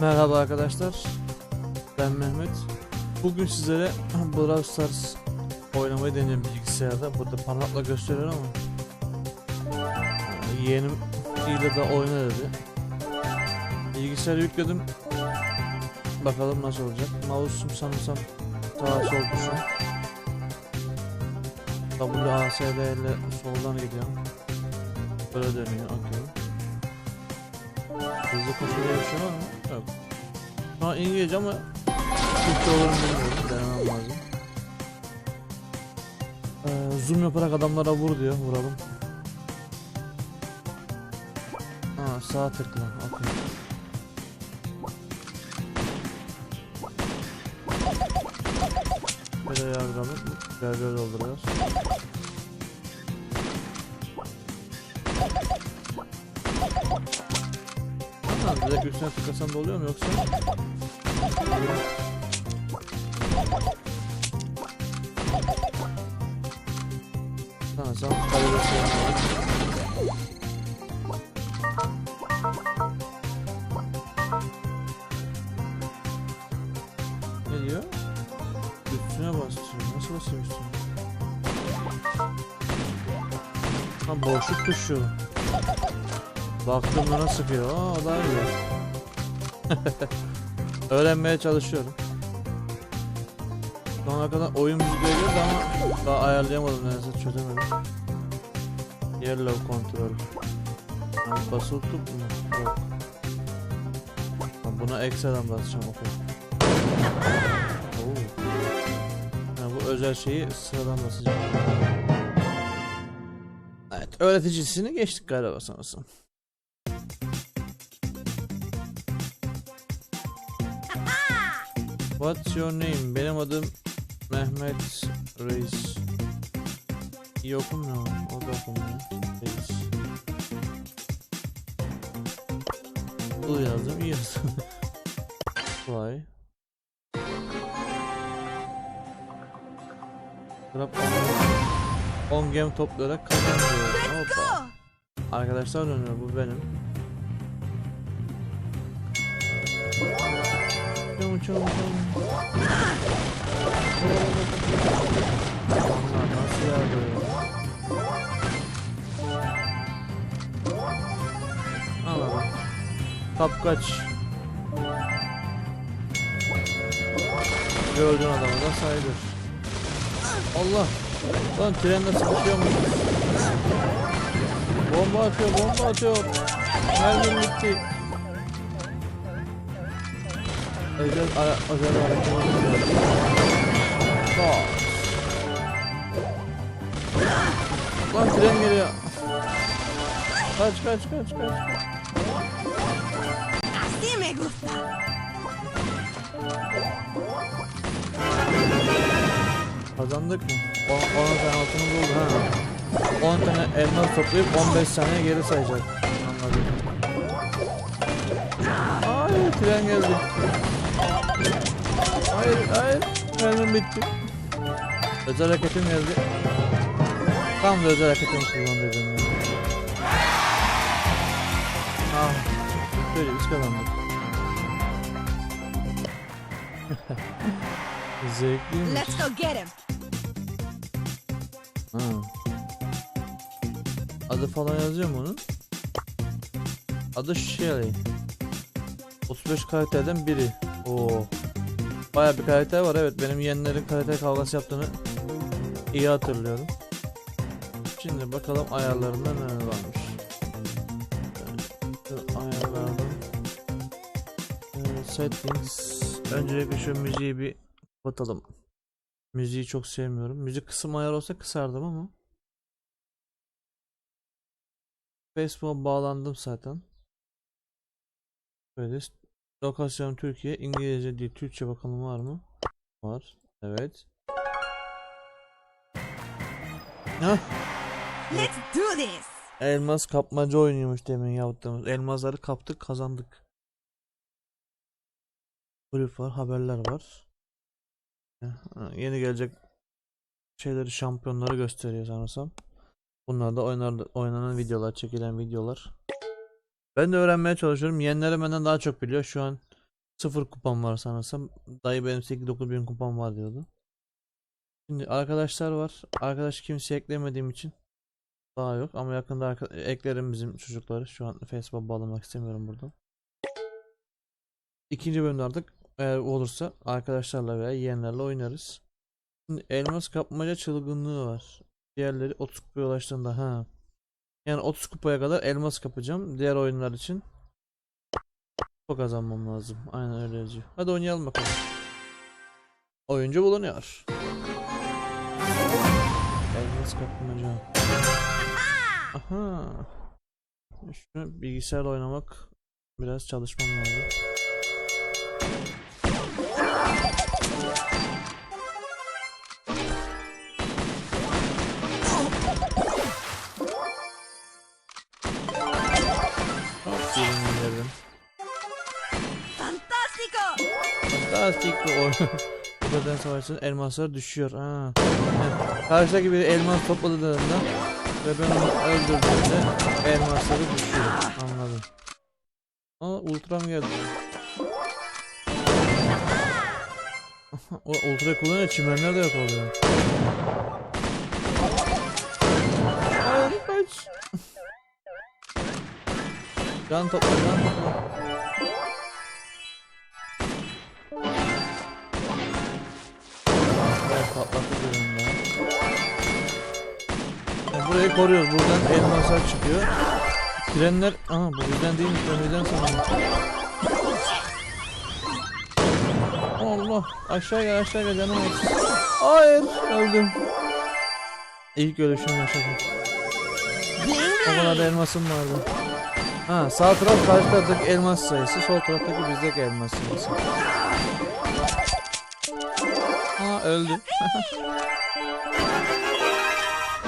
Merhaba arkadaşlar. Ben Mehmet. Bugün sizlere Brawl Stars oynamayı deneyeceğim bilgisayarda. Burada parmakla gösteriyor ama yeğenim ile de oyna dedi. Bilgisayarı yükledim. Bakalım nasıl olacak. Mouse'um sanırsam sağ sol tuşu. WASD ile soldan gidiyorum. Böyle dönüyor. Okey. Hızlı koşuda bir şey mı? Yok. Şu İngilizce ama Türkçe mu bilmiyorum. Denemem lazım. Ee, zoom yaparak adamlara vur diyor. Vuralım. Ha sağ tıkla. Okey. Böyle yargıladık. Görgö dolduruyoruz. Direkt üstüne tıklasan da oluyor mu yoksa? Tamam sen kalibrasyon Ne diyor? Üstüne basıyor. Nasıl basıyor üstüne? Ha boşluk tuşu. Baktığımda nasıl sıkıyor? Aa daha iyi. Öğrenmeye çalışıyorum. Ana kadar oyun müziği geliyordu ama daha ayarlayamadım nedense çözemedim. Yellow control. Yani basılı tut mu? Yok. Buna ekstradan basacağım okey. Ha, bu özel şeyi sıradan basacağım. Evet öğreticisini geçtik galiba sanırsam. What's your name? Benim adım Mehmet Reis. İyi okumuyor mu? O da okumuyor. Reis. Bu yazdım, iyi yazdım. Fly. Trap 10 game toplayarak kazanıyor. Hoppa. Arkadaşlar dönüyor bu benim. Çabuk çabuk çabuk. Allah nasıl yardım Anladım. Kapkaç. Gördüğün adamı da saydır. Allah. Lan trenle sıkışıyormuş. Bomba atıyor, bomba atıyor. Mermim bitti. Özel ara, özel yapıyor. Bas. Lan tren geliyor. Kaç kaç kaç kaç. Así me gusta. Kazandık mı? 10 tane altımız oldu ha. 10 tane elmas toplayıp 15 saniye geri sayacak. Anladım. Hayır tren geldi. Hayır hayır. Mermim bitti. Özel hareketim geldi. Tam da özel hareketimi kullandıydım ya. Ah. Böyle biz kazandık. Zevkliymiş. Let's go get him. Ha. Adı falan yazıyor mu onun? Adı Shelly. 35 karakterden biri. Oo. Baya bir karakter var evet benim yeğenlerin karakter kavgası yaptığını iyi hatırlıyorum. Şimdi bakalım ayarlarında neler varmış. Ayarlarda Ee, settings öncelikle şu müziği bir kapatalım. Müziği çok sevmiyorum. Müzik kısım ayar olsa kısardım ama. Facebook'a bağlandım zaten. Böyle lokasyon Türkiye İngilizce değil Türkçe bakalım var mı? Var. Evet. Hah. Let's do this. Elmas kapmaca oynuyormuş demin yaptığımız. Elmasları kaptık kazandık. Kulüp var haberler var. Ha, Yeni gelecek şeyleri şampiyonları gösteriyor sanırsam. Bunlar da oynar, oynanan videolar, çekilen videolar. Ben de öğrenmeye çalışıyorum. Yeğenlerim benden daha çok biliyor. Şu an Sıfır kupam var sanırsam. Dayı benim 8-9 bin kupam var diyordu. Şimdi arkadaşlar var. Arkadaş kimse eklemediğim için daha yok ama yakında eklerim bizim çocukları. Şu an Facebook'a bağlamak istemiyorum burada. İkinci bölümde artık eğer olursa arkadaşlarla veya yeğenlerle oynarız. Şimdi elmas kapmaca çılgınlığı var. Diğerleri 30 kupaya ulaştığında ha. Yani 30 kupaya kadar elmas kapacağım. Diğer oyunlar için kupa kazanmam lazım. Aynen öyle yazıyor. Hadi oynayalım bakalım. Oyuncu bulunuyor. Elmas kapmaca. Aha. Şunu bilgisayarla oynamak biraz çalışmam lazım. Bu oyun. Bu kadar savaşın elmaslar düşüyor. Ha. Evet. Karşıdaki bir elmas topladığında ve ben onu öldürdüğümde elmasları düşüyor. Anladım. Aa ultram geldi. o ultra kullanınca çimenler de yok oluyor. Kaç. can topla can topla. Evet patlattı bölümde. Yani burayı koruyoruz. Buradan elmaslar çıkıyor. Trenler... Aha bu bizden değilmiş. Ben bizden sanırım. Allah. Aşağı gel aşağı gel canım olsun. Hayır. Öldüm. İlk ölüşümü yaşadım. O kadar da elmasım vardı. Ha sağ taraf karşı taraftaki elmas sayısı, sol taraftaki bizdeki elmas sayısı. Ha öldü.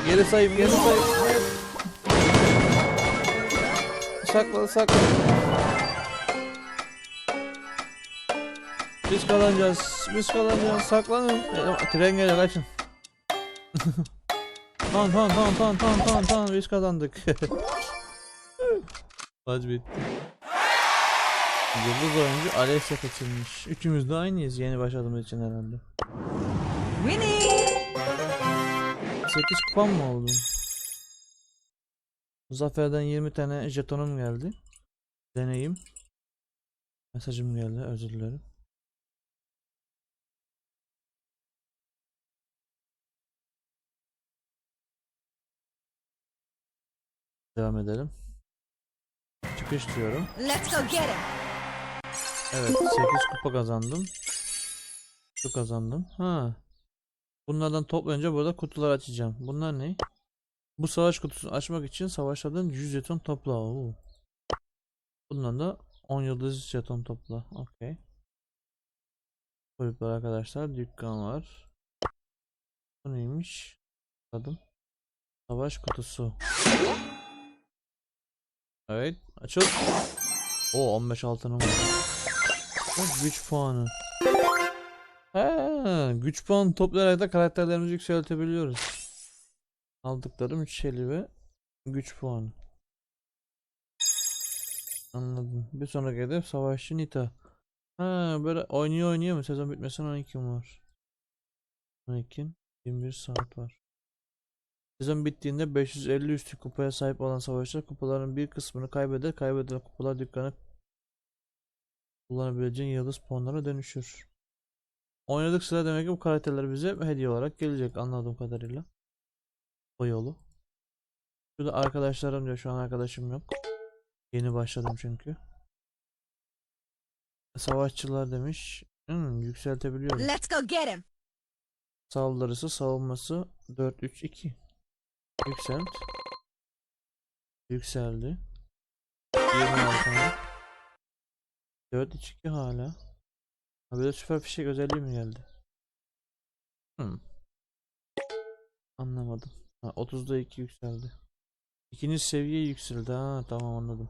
geri sayayım, geri sayayım. Sakla, sakla. Biz kalacağız, biz kalacağız. Saklanın. E, Tren geliyor, kaçın. Tamam, tamam, tamam, tamam, tamam, tamam, tamam. Biz kazandık. Maç bitti. Yıldız oyuncu Alessia seçilmiş. Üçümüz de aynıyız yeni başladığımız için herhalde. Winning! 8 kupam mı oldu? Zafer'den 20 tane jetonum geldi. Deneyim. Mesajım geldi özür dilerim. Devam edelim. Çıkış diyorum. Let's go get him! Evet 8 kupa kazandım. Şu kazandım. Ha. Bunlardan toplayınca burada kutular açacağım. Bunlar ne? Bu savaş kutusunu açmak için savaşlardan 100 jeton topla. Oo. Bundan da 10 yıldız jeton topla. Okey. Kulüpler arkadaşlar. Dükkan var. Bu neymiş? Adım. Savaş kutusu. Evet. Açıl. O 15 altınım var. Güç puanı. Ha, güç puanı toplayarak da karakterlerimizi yükseltebiliyoruz. Aldıklarım 350 ve güç puanı. Anladım. Bir sonraki hedef Savaşçı Nita. Ha, böyle oynuyor oynuyor mu? Sezon bitmesine 12 mi var? 12 21 saat var. Sezon bittiğinde 550 üstü kupaya sahip olan savaşçılar kupaların bir kısmını kaybeder. Kaybedilen kupalar dükkanı kullanabileceğin yıldız puanlara dönüşür. Oynadık sıra demek ki bu karakterler bize hediye olarak gelecek anladığım kadarıyla. O yolu. Şurada arkadaşlarım diyor şu an arkadaşım yok. Yeni başladım çünkü. Savaşçılar demiş. Hmm, yükseltebiliyorum. Let's go get him! Saldırısı savunması 4-3-2. Yükselt. Yükseldi. 26 4-3-2 hala. Ha bir de süper fişek özelliği mi geldi? Hmm. Anlamadım. Ha 30'da 2 yükseldi. İkinci seviye yükseldi. Ha tamam anladım.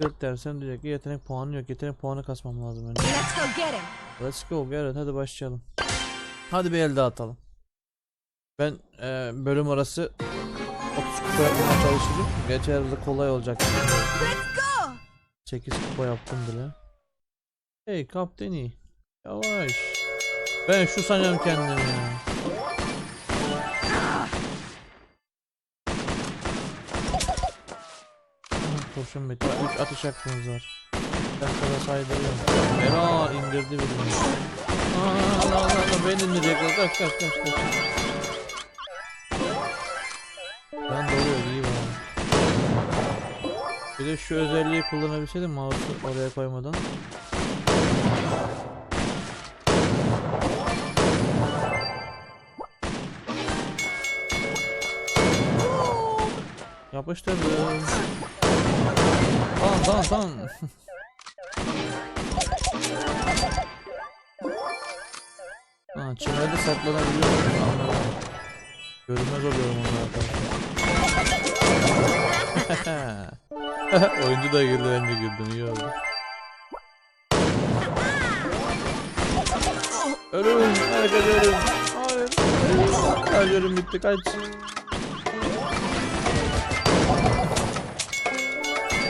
Yükselt dersem diyecek ki yetenek puanı yok. Yetenek puanı kasmam lazım önce. Let's go get him! Let's go Garrett hadi başlayalım. Hadi bir el daha atalım. Ben e, bölüm arası 30 kupa yapmaya çalışacağım. Gerçi herhalde kolay olacak. Let's go! 8 kupa yaptım bile. Hey kapteni. Yavaş. Ben şu sanıyorum kendimi ya. Kurşun bitti. 3 atış hakkımız var. Ben sana saydırıyorum. Era indirdi beni. Aa, Allah Allah Allah beni indirecekler. Kaç kaç kaç kaç. De şu özelliği kullanabilseydim mouse'u oraya koymadan. Yapıştırdım. Tamam tamam tamam. ha, çimlerde saklanabiliyor muyum? Anladım. Görünmez oluyorum onlar arkadaşlar. Oyuncu da güldü ben de güldüm iyi oldu. Herkes ölüm. Hayır. Ölüm bitti kaç.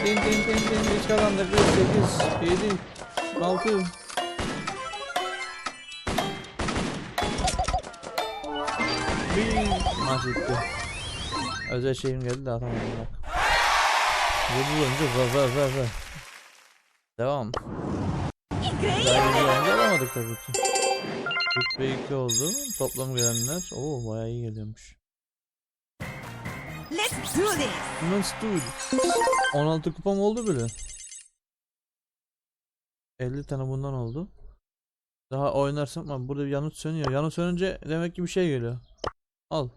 Din din din din geç kalandık 8 7 6 Bir maç bitti. Özel şeyim geldi de atamadım bak. 7 oyuncu va va va va. Devam. Daha yedi oyuncu alamadık tabii ki. 3 ve 2 oldu. Toplam gelenler. Oo bayağı iyi geliyormuş. Let's do this. Nasıl dude? 16 kupam oldu bile. 50 tane bundan oldu. Daha oynarsam ama burada bir yanıt sönüyor. Yanıt sönünce demek ki bir şey geliyor. Al.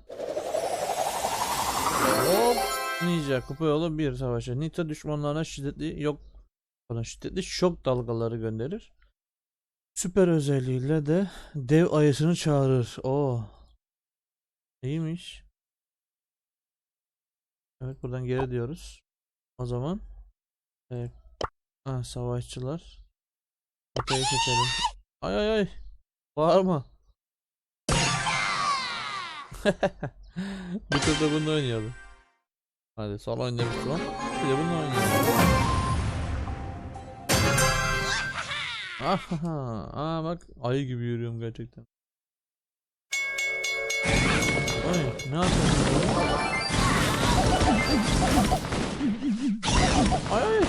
Ninja kupa yolu bir savaşa. Nita düşmanlarına şiddetli yok bana şiddetli şok dalgaları gönderir. Süper özelliğiyle de dev ayısını çağırır. Oo. İyiymiş. Evet buradan geri diyoruz. O zaman evet. Ha, savaşçılar. Rotayı seçelim. Ay ay ay. Bağırma. Bir turda bunu oynayalım. Hadi son oynamıştı lan. Bir de bunu oynayalım. Ahaha. Aa bak ayı gibi yürüyorum gerçekten. Ay ne yapıyorsun? Ay ay.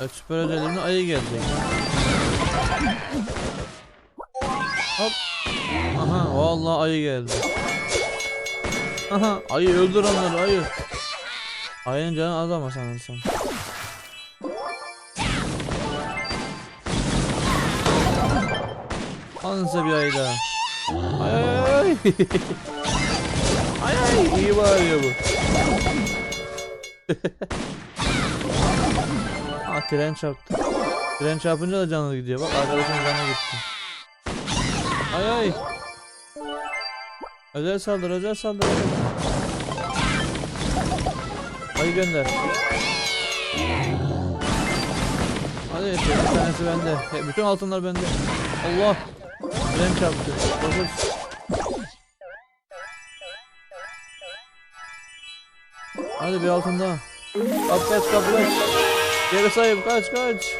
Evet, süper özelliğimle ayı gelecek. Hop. Aha vallahi ayı geldi. Aha ayı öldür onları ayı. Ayının canı az ama sanırsam. Alın size bir ayı daha. Ay ay ay. ay ay iyi bağırıyor bu. Aa tren çarptı. Tren çarpınca da canlı gidiyor. Bak arkadaşın canı gitti. Ay ay. Özel saldır, özel saldır. Ayı gönder. Hadi bir tanesi bende. He, Bütün altınlar bende. Allah. Tren çarptı. Dokuz. Hadi bir altın daha. Kaç kaç kaç. Geri sayayım kaç kaç.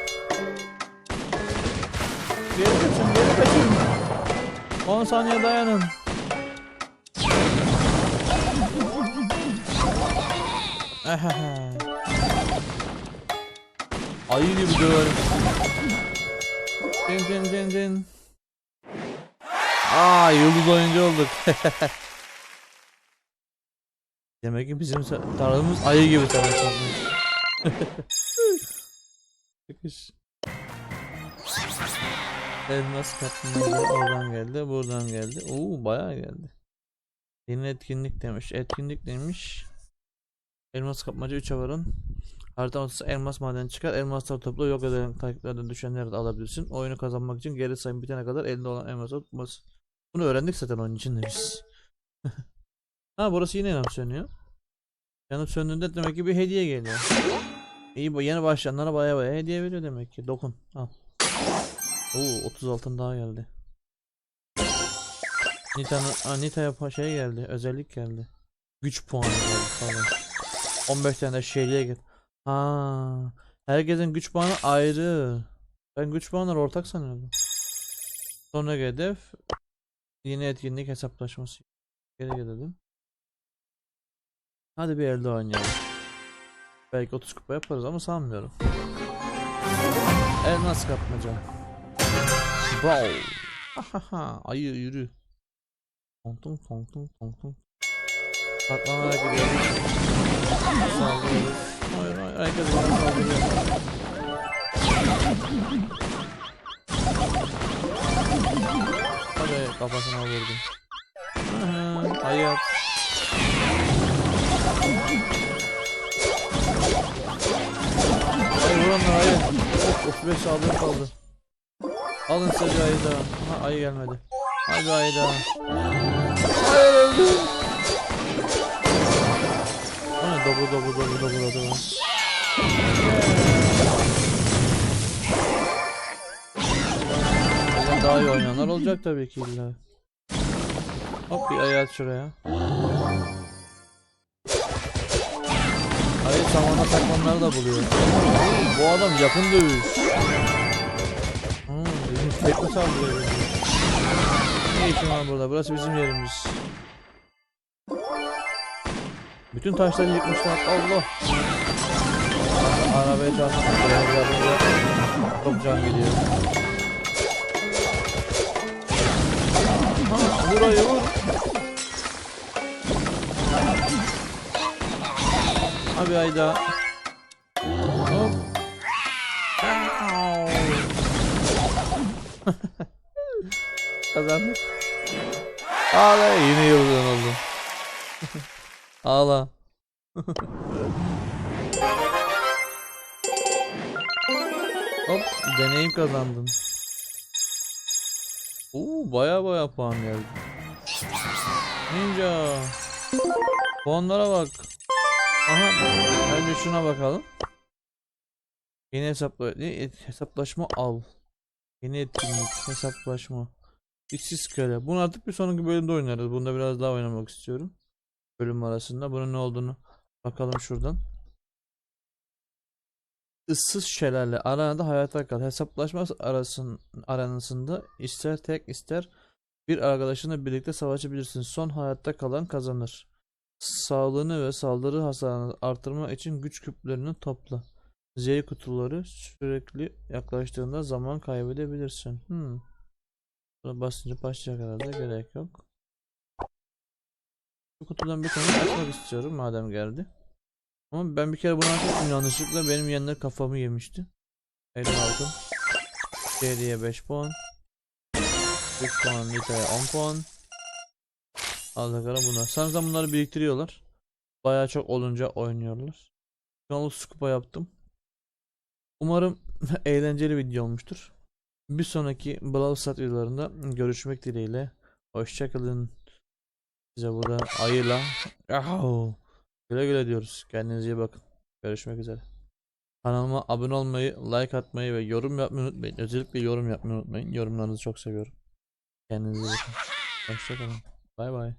Geri kaçın geri kaçın. 10 saniye dayanın. Ayı gibi döverim. Din din din din. Aa yıldız oyuncu olduk. Demek ki bizim tarlamız ayı gibi savaşmış. Çıkış. Elmas kaplumbağa oradan geldi, buradan geldi. Oo bayağı geldi. Yeni etkinlik demiş. Etkinlik demiş. Elmas kapmaca 3'e varın. Harita ortası elmas maden çıkar. Elmasları topla yok eden takiplerden düşenleri de alabilirsin. Oyunu kazanmak için geri sayım bitene kadar elinde olan elmasları tutması. Bunu öğrendik zaten oyun içinde biz. ha burası yine yanıp sönüyor. Yanıp söndüğünde demek ki bir hediye geliyor. İyi bu yeni başlayanlara baya baya hediye veriyor demek ki. Dokun al. Oo 30 altın daha geldi. Nita'ya pa- şey geldi. Özellik geldi. Güç puanı geldi falan. 15 tane de şeyliğe gel. Ha, herkesin güç puanı ayrı. Ben güç puanları ortak sanıyordum. Sonraki hedef yeni etkinlik hesaplaşması. Geri gelelim. Hadi bir elde oynayalım. Belki 30 kupa yaparız ama sanmıyorum. Elmas kapmaca. Wow. Ahaha, ayı yürü. Tontum tontum tontum. Saklanarak gidiyoruz. Saldırıyoruz. Hayır hayır herkes bana saldırıyor. Hadi kafasına vurdum. Aha, hayat. Hayır vuran hayır. Of, of 5 saldırı kaldı. Alın size ayı daha. Aha ayı gelmedi. Hadi ayı daha. Hayır öldü. Dobu dobu dobu dobu dobu. Bizden daha iyi oynayanlar olacak tabii ki illa. Hop bir at şuraya. Ayı samanda saklananları da buluyor. Bu adam yakın dövüş. Hmm, tekme saldırıyor. Ne işin var burada? Burası bizim yerimiz. Bütün taşları yıkmışlar. Allah. Arabaya çarpınca çok can gidiyor. Ha, Vur. Abi ay daha. Hop. Kazandık. Ağla yine yıldızın oldu. Ağla. Hop deneyim kazandın. Oo baya baya puan geldi. Ninja. Puanlara bak. Aha önce şuna bakalım. Yeni hesapla hesaplaşma al. Yeni etkinlik hesaplaşma. İşsiz köle. Bunu artık bir sonraki bölümde oynarız. Bunda biraz daha oynamak istiyorum. Bölüm arasında. Bunun ne olduğunu bakalım şuradan. Issız şelale. Aranada hayatta kal. Hesaplaşma arasın, aranasında ister tek ister bir arkadaşınla birlikte savaşabilirsin. Son hayatta kalan kazanır. Sağlığını ve saldırı hasarını artırmak için güç küplerini topla. Z kutuları sürekli yaklaştığında zaman kaybedebilirsin. Hmm. Buna basınca başlayacak herhalde. Gerek yok. Bu kutudan bir tane açmak istiyorum madem geldi. Ama ben bir kere bunu açmıştım yanlışlıkla benim yenler kafamı yemişti. Elim aldım. Geriye 5 puan. 3 puan Nita'ya 10 puan. Aldıkları bunlar. Sanırsam bunları biriktiriyorlar. Bayağı çok olunca oynuyorlar. Şu anlık scuba yaptım. Umarım eğlenceli video olmuştur. Bir sonraki Brawl videolarında görüşmek dileğiyle. Hoşçakalın. Size burada ayıyla Yahu. güle güle diyoruz. Kendinize iyi bakın. Görüşmek üzere. Kanalıma abone olmayı, like atmayı ve yorum yapmayı unutmayın. Özellikle yorum yapmayı unutmayın. Yorumlarınızı çok seviyorum. Kendinize iyi bakın. Hoşçakalın. Bay bay.